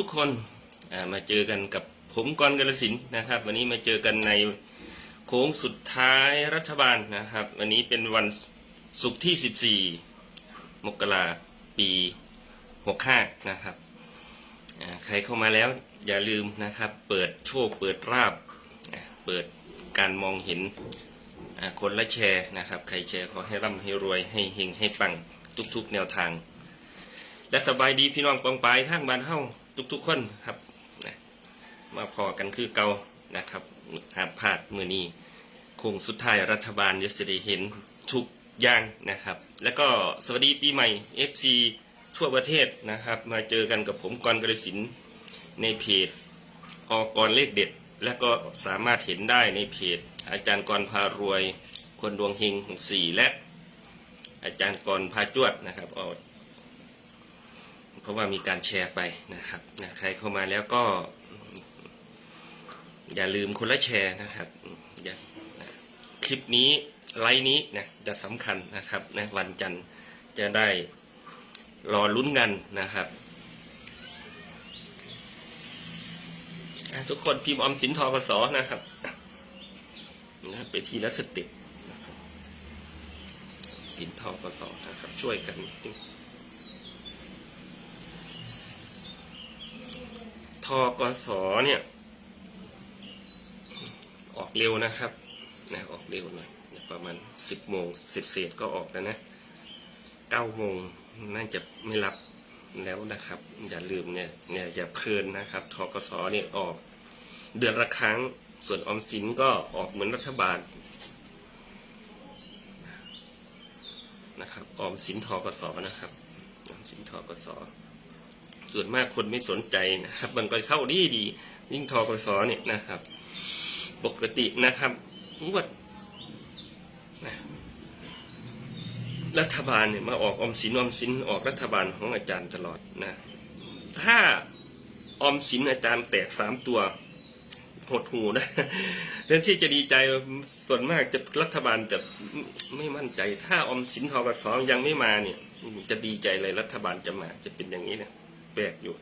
ทุกๆคนมาเจอกันกับผมกรกรสินนะครับ วันนี้มาเจอกันในโค้งสุดท้ายรัฐบาลนะครับ วันนี้เป็นวันศุกร์ที่ 14 มกราปี 65 นะครับ ใครเข้ามาแล้วอย่าลืมนะครับ เปิดโชคเปิดราบ เปิดการมองเห็นคนละแชร์นะครับ ใครแชร์ขอให้ร่ำให้รวยให้เฮงให้ปังทุกๆ แนวทาง และสบายดีพี่น้องปองปายทางบ้านเฮ้า ทุกๆคนครับนะมาพอกันคือเกานะครับหาพลาดมือนี้คงสุดท้ายรัฐบาลจะได้เห็นทุกอย่างนะครับ แล้วก็สวัสดีปีใหม่ FC ทั่วประเทศนะครับ มาเจอกันกับผมกรกระสินในเพจออกรเลขเด็ด และก็สามารถเห็นได้ในเพจ อาจารย์กรพารวย คนดวงเฮงสี่และอาจารย์กรพาจวดนะครับ เพราะว่ามีการแชร์ไปนะครับนะใครเข้ามาแล้วก็ อย่าลืมคนละแชร์นะครับอย่าคลิปนี้ไลน์นี้นะจะสำคัญนะครับนะวันจันทร์จะได้รอลุ้นกันนะครับทุกคนพิมพ์ออมสินทอกสนะครับนะไปทีละสเต็ปสินทอกสนะครับ ช่วยกันนิดนึง ทกสเนี่ย ออกเร็วนะครับนะออกเร็วหน่อยประมาณสิบโมงเศษก็ออกแล้วนะเก้าโมงน่าจะไม่รับแล้วนะครับ อย่าลืมเนี่ยเนี่ยอย่าเพลินนะครับทกสเนี่ยออก เดือนละครั้งส่วนออมสินก็ออกเหมือนรัฐบาลนะครับออมสินทกสนะครับออมสินทกส ส่วนมากคนไม่สนใจนะครับ มันก็เข้าดีดี ยิ่งทกสเนี่ยนะครับ ปกตินะครับงวดรัฐบาลเนี่ยมาออกอมสินอมสินออกรัฐบาลของอาจารย์ตลอดนะ ถ้าอมสินอาจารย์แตกสามตัวหดหูนะเรื่องที่จะดีใจส่วนมากจะรัฐบาลจะไม่มั่นใจ ถ้าอมสินทกสยังไม่มาเนี่ย จะดีใจเลยรัฐบาลจะมาจะเป็นอย่างนี้เนี่ย ปลกอยู่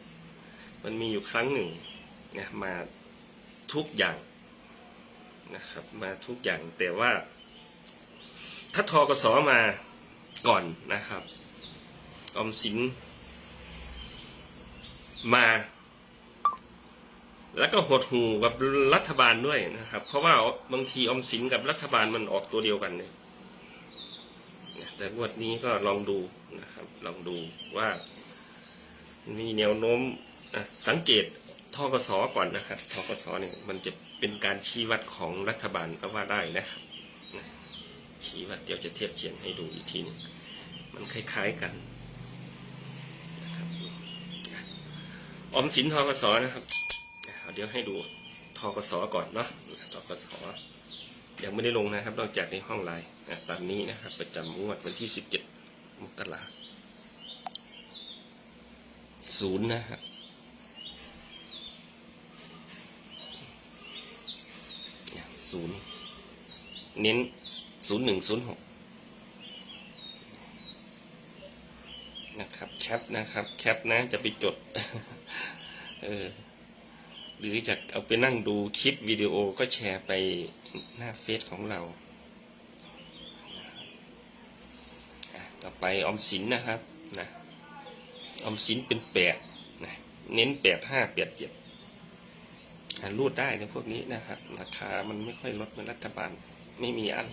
มันมีอยู่ครั้งหนึ่งนะมาทุกอย่างนะครับมาทุกอย่างแต่ว่า ถ้าทกสมาก่อนนะครับ ออมสินมา แล้วก็หดหูกับรัฐบาลด้วยนะครับ เพราะว่าบางทีออมสินกับรัฐบาลมันออกตัวเดียวกันเลยแต่งวดนี้ก็ลองดูนะครับ ลองดูว่า มีแนวโน้มสังเกตทกสก่อนนะครับทกสเนี่ยมันจะเป็นการชี้วัดของรัฐบาลก็ว่าได้นะครับชี้วัดเดี๋ยวจะเทียบเทียงให้ดูอีกทีนึงมันคล้ายๆกันนะครับออมสินทกสนะครับเดี๋ยวให้ดูทกสก่อนเนาะทกสยังไม่ได้ลงนะครับ นอกจากในห้องไลน์ตามนี้นะครับ ประจำงวดวันที่ 17 มกราคม ศูนย์นะครับศูนย์เน้นศูนย์หนึ่งศูนย์หกนะครับแคปนะครับแคปนะจะไปจด เออหรือจะเอาไปนั่งดูคลิปวิดีโอก็แชร์ไปหน้าเฟซของเรา ต่อไปออมสินนะครับนะ อมสินเป็นแปดนะเน้นแปดห้าแปดเจ็ดรูดได้ในพวกนี้นะครับ ราคามันไม่ค่อยลดเหมือนรัฐบาล ไม่มีอัน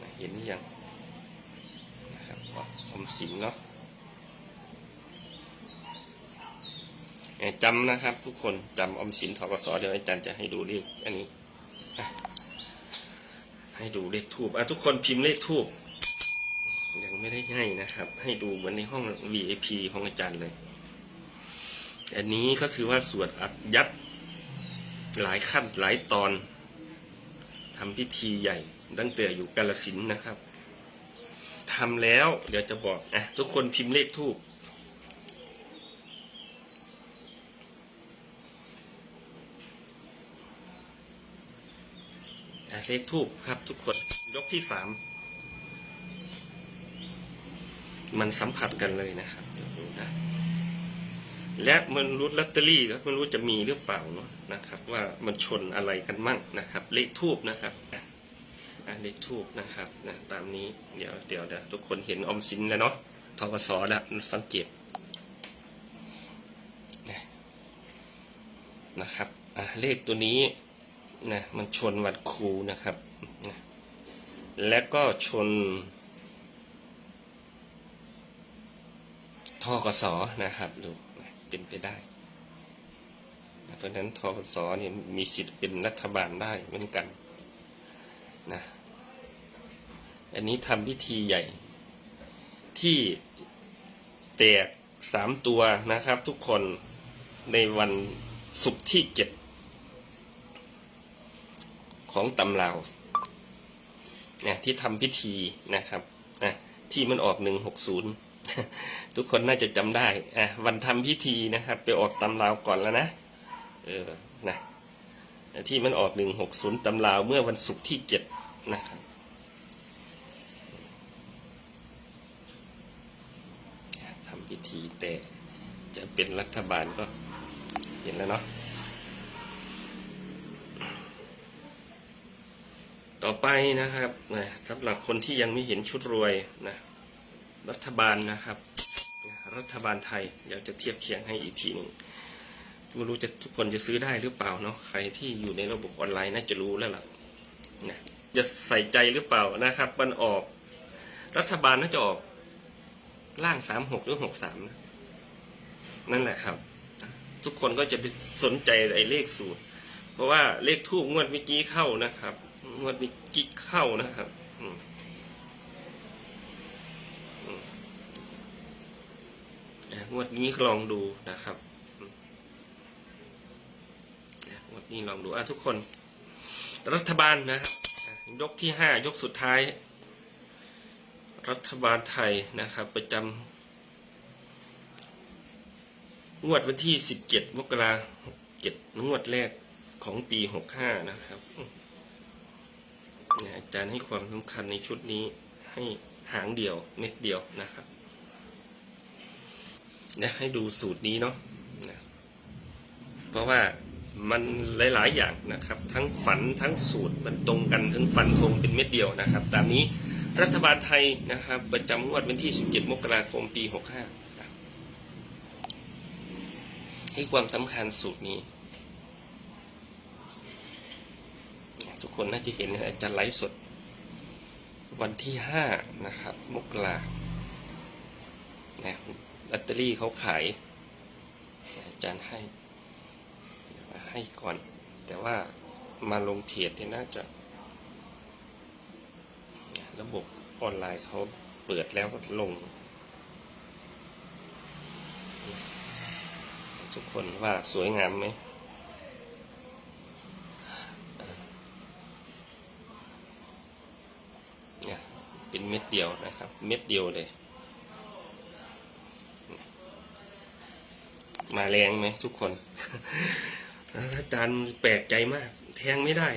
นะเห็นหรือยังนะครับอมสินเนาะจำนะครับ ทุกคนจำออมสินทกสเดี๋ยวอาจารย์จะให้ดูเลขอันนี้ให้ดูเลขทูบอะทุกคนพิมพ์เลขทูบ ไม่ได้ให้นะครับ ให้ดูเหมือนในห้อง VIP ของอาจารย์เลย อันนี้ก็ถือว่าสวดอัดยัดหลายขั้นหลายตอนทำพิธีใหญ่ ตั้งแต่อยู่กาลสินนะครับทำแล้วเดี๋ยวจะบอกอะทุกคนพิมพ์เลขทูบเลขทูบครับทุกคนยกที่สาม มันสัมผัสกันเลยนะครับเดี๋ยวดูนะและมันรู้ลอตเตอรี่ก็ไม่รู้จะมีหรือเปล่าเนาะนะครับ ว่ามันชนอะไรกันมั่งนะครับ เลขทูบนะครับเลขทูบนะครับนะตามนี้เดี๋ยวเดี๋ยวเดี๋ยวทุกคนเห็นอมสินแล้วเนาะทกสแล้วสังเกตนะนะครับอะเลขตัวนี้นะมันชนวันครูนะครับนะและก็ชน ทกสนะครับดูเป็นไปได้ เพราะฉะนั้นทกสเนี่ยมีสิทธิ์เป็นรัฐบาลได้เหมือนกันนะอันนี้ทำพิธีใหญ่ ที่แตกสามตัวนะครับ ทุกคนในวันศุกร์ที่เจ็ดของตำราวเนี่ยที่ทำพิธีนะครับนะที่มันออกหนึ่งหกศูนย์ ทุกคนน่าจะจำได้อะวันทำพิธีนะครับ ไปออกตำราวก่อนแล้วนะเออนะที่มันออกหนึ่งหกศูนย์ตำราวเมื่อวันศุกร์ที่เจ็ดนะครับทำพิธีแต่จะเป็นรัฐบาลก็เห็นแล้วเนาะต่อไปนะครับสำหรับคนที่ยังไม่เห็นชุดรวยนะ รัฐบาลนะครับ รัฐบาลไทยอยากจะเทียบเคียงให้อีกทีหนึ่งไม่รู้จะทุกคนจะซื้อได้หรือเปล่าเนาะใครที่อยู่ในระบบออนไลน์น่าจะรู้แล้วล่ะนะจะใส่ใจหรือเปล่านะครับ มันออก รัฐบาลน่าจะออกล่างสามหกหรือหกสามนั่นแหละครับ ทุกคนก็จะไปสนใจไอ้เลขสูตร เพราะว่าเลขทูบงวดเมื่อกี้เข้านะครับ งวดเมื่อกี้เข้านะครับ อืม นะ งวดนี้ลองดูนะครับงวดนี้ลองดูอะทุกคน รัฐบาลนะครับยกที่ห้ายกสุดท้าย รัฐบาลไทยนะครับ ประจำงวดวันที่สิบเจ็ดมกราหกเจ็ดงวดแรกของปีหกห้านะครับอาจารย์ให้ความสำคัญในชุดนี้ให้หางเดียวเม็ดเดียวนะครับ นะให้ดูสูตรนี้เนาะนะเพราะว่ามันหลาย ๆ อย่างนะครับ ทั้งฝันทั้งสูตรมันตรงกันทั้งฟันธงเป็นเม็ดเดียวนะครับ ตามนี้รัฐบาลไทยนะครับ ประจำงวดวันที่ 17 มกราคมปี 65นะให้ความสำคัญสูตรนี้ ทุกคนน่าจะเห็นนะอาจารย์ไลฟ์สด วันที่ 5 นะครับ มกรานะ ลอตเตอรี่เขาขายอาจารย์ให้ให้ก่อน แต่ว่ามาลงเพจเนี่ยน่าจะ ระบบออนไลน์เขาเปิดแล้วลง ทุกคนว่าสวยงามไหมเนี่ยเป็นเม็ดเดียวนะครับ เม็ดเดียวเลย มาแรงไหมทุกคนอาจารย์แปลกใจมาก แทงไม่ได้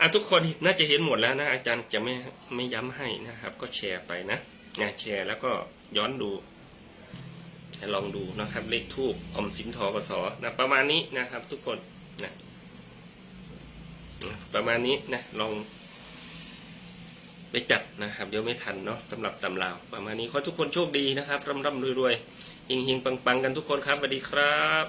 อะทุกคนน่าจะเห็นหมดแล้วนะ อาจารย์จะไม่ไม่ย้ำให้นะครับ ก็แชร์ไปนะนะแชร์แล้วก็ย้อนดูลองดูนะครับ เลขทูบอมสินทอกสนะประมาณนี้นะครับ ทุกคนนะประมาณนี้นะลองไปจัดนะครับ เดี๋ยวไม่ทันเนาะสำหรับตำราว ประมาณนี้ขอทุกคนโชคดีนะครับร่ำร่ำรวยรวยๆ เฮงๆ ปังๆ กันทุกคนครับสวัสดีครับ